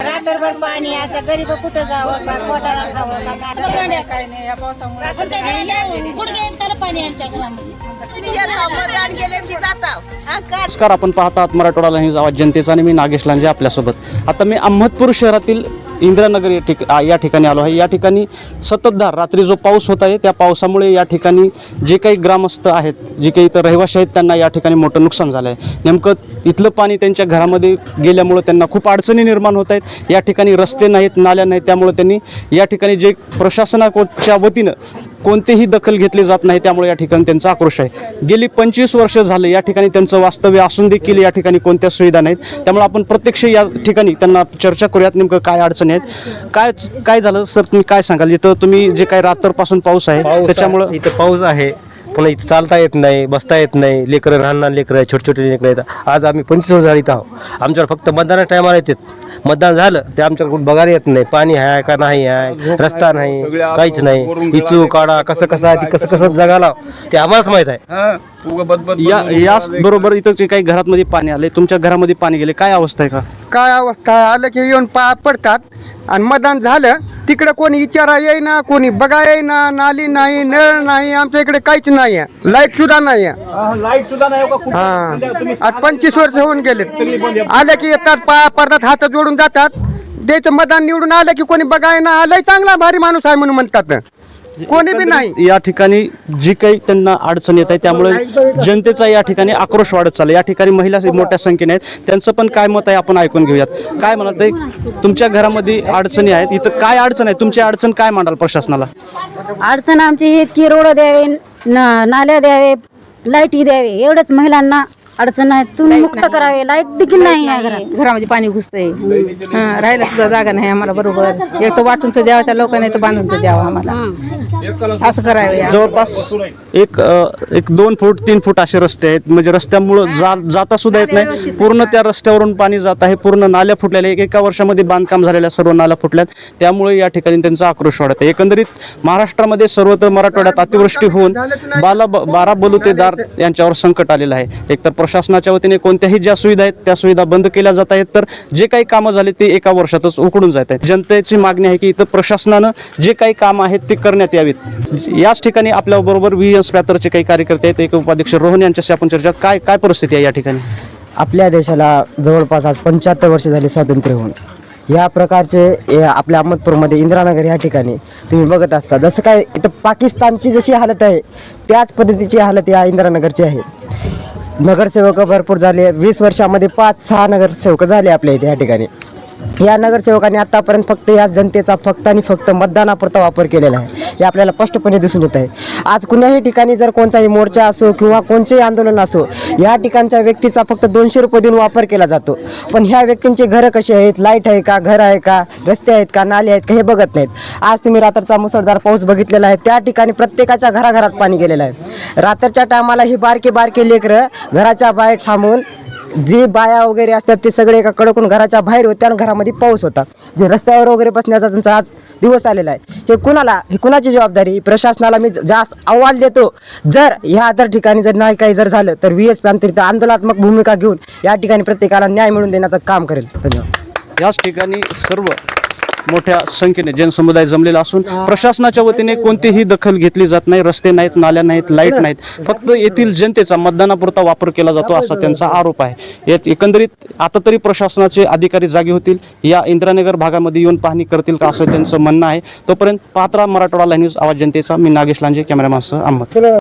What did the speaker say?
रात्रभर पाणी असं गरीब कुठं जावं का पोटाला खावं का काय? काही नाही या पावसामुळे. आमच्या घरी गुडघे इतकं पाणी आमच्या घरामध्ये? नमस्कार आपण पाहतात मराठवाडा ही आवाज जनतेचा आणि मी नागेश लांजे आपल्यासोबत. आता मी अहमदपूर शहरातील इंदिरानगर या ठिक या ठिकाणी आलो आहे. या ठिकाणी सततधार रात्री जो पाऊस होत आहे त्या पावसामुळे या ठिकाणी जे काही ग्रामस्थ आहेत जे काही इथं रहिवाशी आहेत त्यांना या ठिकाणी मोठं नुकसान झालं आहे नेमकं इथलं पाणी त्यांच्या घरामध्ये गेल्यामुळं त्यांना खूप अडचणी निर्माण होत आहेत. या ठिकाणी रस्ते नाहीत नाल्या नाहीत त्यामुळे त्यांनी या ठिकाणी जे प्रशासनाच्या वतीनं कोणतीही दखल घेतली जात नाही त्यामुळे या ठिकाणी त्यांचा आक्रोश आहे. गेली पंचवीस वर्ष झाले या ठिकाणी त्यांचं वास्तव्य असून देखील या ठिकाणी कोणत्या सुविधा नाहीत. त्यामुळे आपण प्रत्यक्ष या ठिकाणी त्यांना चर्चा करूयात नेमकं काय अडचणी आहेत. काय काय झालं? सर तुम्ही काय सांगाल? इथं तुम्ही जे काही रात्रपासून पाऊस आहे त्याच्यामुळं आहे, इथं पाऊस आहे. पुन्हा इथं चालता येत नाही बसता येत नाही. लेकरं लहान लहान लेकरं छोटे छोटे लेकरं आहेत. आज आम्ही पंचवीस वर्ष झाली इथं आहोत. आमच्यावर फक्त मतदाना टायमाला येतात. मतदान झालं ते आमच्याकडे कुठं बघायला येत नाही. पाणी आहे का नाही आहे रस्ता नाही काहीच नाही. इचू काढा कसं कसं आहे ते कसं कसं जगाला ते आम्हालाच माहीत आहे. या याच बरोबर इथं जे काही घरामध्ये पाणी आले तुमच्या घरामध्ये पाणी गेले काय अवस्था आहे का? काय अवस्था? आहे? आलं की येऊन पा पडतात. आणि मतदान झालं तिकडे कोणी विचारा येईना कोणी बघा येईना नाली नाही नळ नाही आमच्या इकडे काहीच नाही आहे. लाइट सुद्धा नाही आहे. लाइट सुद्धा नाही हो. हा आज पंचवीस वर्ष होऊन गेले. आले की येतात पाया पडतात हात जोडून जातात. द्यायचं मतदान निवडून आलं की कोणी बघाय ना आलंय चांगला भारी माणूस आहे म्हणून म्हणतात. कोणी बी नाही. या ठिकाणी जी काही त्यांना अडचण येत आहे त्यामुळे जनतेचा या ठिकाणी आक्रोश वाढत चालला या ठिकाणी महिला मोठ्या संख्येने आहेत. त्यांचं पण काय मत आहे आपण ऐकून घेऊयात. काय म्हणाल ते तुमच्या घरामध्ये अडचणी आहेत. इथं काय अडचण आहे? तुमची अडचण काय मांडाल प्रशासनाला? अडचण आमची हीच की रोड द्यावे न- नाल्या द्यावे लाईटी द्यावे एवढंच महिलांना अडचण आहे तुम्ही मुक्त करावे. लाइट देखील नाही आहे घरात. घरामध्ये पाणी घुसतंय. हा राहायला सुद्धा जागा नाही आम्हाला बरोबर. एक तर वाटून तर द्यावा त्या लोकांनी तर बांधून तर द्यावा आम्हाला. असं करावं या. जवळपास एक अ, एक दोन फूट तीन फूट असे रस्ते आहेत. म्हणजे रस्त्यामुळं जा जाता सुद्धा येत नाही. पूर्ण त्या रस्त्यावरून पाणी जात आहे. पूर्ण नाल्या फुटलेल्या एक एका वर्षामध्ये बांधकाम झालेल्या सर्व नाल्या फुटल्यात. त्यामुळे या ठिकाणी त्यांचा आक्रोश वाढत आहे. एकंदरीत महाराष्ट्रामध्ये सर्वत्र मराठवाड्यात अतिवृष्टी होऊन बाला बारा बलुतेदार यांच्यावर संकट आलेलं आहे. एकतर प्रशासनाच्या वतीने कोणत्याही ज्या सुविधा आहेत त्या सुविधा बंद केल्या जात आहेत. तर जे काही कामं झाले ते एका वर्षातच उकडून जात आहेत. जनतेची मागणी आहे की इथं प्रशासनानं जे काही कामं आहेत ते करण्यात यावीत. याच ठिकाणी आपल्याबरोबर व्ही एस पॅथरचे काही कार्यकर्ते आहेत. एक उपाध्यक्ष रोहन यांच्याशी आपण चर्चा काय काय परिस्थिती आहे या ठिकाणी? आपल्या देशाला जवळपास आज पंच्याहत्तर वर्ष झाली स्वातंत्र्य होऊन. या प्रकारचे ए, आपल्या अहमदपूरमध्ये इंदिरानगर या ठिकाणी तुम्ही बघत असता. जसं काय इथं पाकिस्तानची जशी हालत आहे त्याच पद्धतीची हालत या इंदिरानगरची आहे. नगरसेवक भरपूर झाले. वीस वर्षामध्ये पाच सहा नगरसेवक झाले आपल्या इथे या ठिकाणी. या नगरसेवकांनी आतापर्यंत फक्त या जनतेचा फक्त आणि फक्त मतदानापुरता वापर केलेला आहे. हे आपल्याला स्पष्टपणे दिसून येत आहे. आज कुणाही ठिकाणी जर कोणताही मोर्चा असो किंवा कोणतेही आंदोलन असो या ठिकाणच्या व्यक्तीचा फक्त दोनशे रुपये देऊन वापर केला जातो. पण ह्या व्यक्तींची घरं कशी आहेत? लाइट आहे का? घर आहे का? रस्ते आहेत का? नाले आहेत का? हे बघत नाहीत. आज तुम्ही रात्रचा मुसळधार पाऊस बघितलेला आहे. त्या ठिकाणी प्रत्येकाच्या घराघरात पाणी गेलेलं आहे. रात्रीच्या टायमाला ही बारके बारके लेकरं घराच्या बाहेर थांबून जे बाया वगैरे असतात ते सगळे एका कडकून घराच्या बाहेर होते आणि घरामध्ये पाऊस होता. जे रस्त्यावर वगैरे बसण्याचा त्यांचा आज दिवस आलेला आहे. हे कुणाला हे कुणाची जबाबदारी? प्रशासनाला मी जास्त अहवाल देतो. जर ह्या जर ठिकाणी जर नाही काही जर झालं तर व्ही एस पॅन आंदोलनात्मक भूमिका घेऊन या ठिकाणी प्रत्येकाला न्याय मिळवून देण्याचं काम करेल. धन्यवाद. याच ठिकाणी सर्व मोठ्या संख्येने जनसमुदाय जमलेला असून प्रशासनाच्या वतीने कोणतीही दखल घेतली जात नाही. रस्ते नाहीत नाल्या नाहीत लाइट नाहीत. फक्त येथील जनतेचा मतदानापुरता वापर केला जातो असा त्यांचा आरोप आहे. यात एकंदरीत आता तरी प्रशासनाचे अधिकारी जागे होतील. या इंदिरानगर भागामध्ये येऊन पाहणी करतील का असं त्यांचं म्हणणं आहे. तोपर्यंत पात्रा मराठवाडा लाईन्यूज आवाज जनतेचा. मी नागेश लांजे कॅमेरामॅनसह अहमद.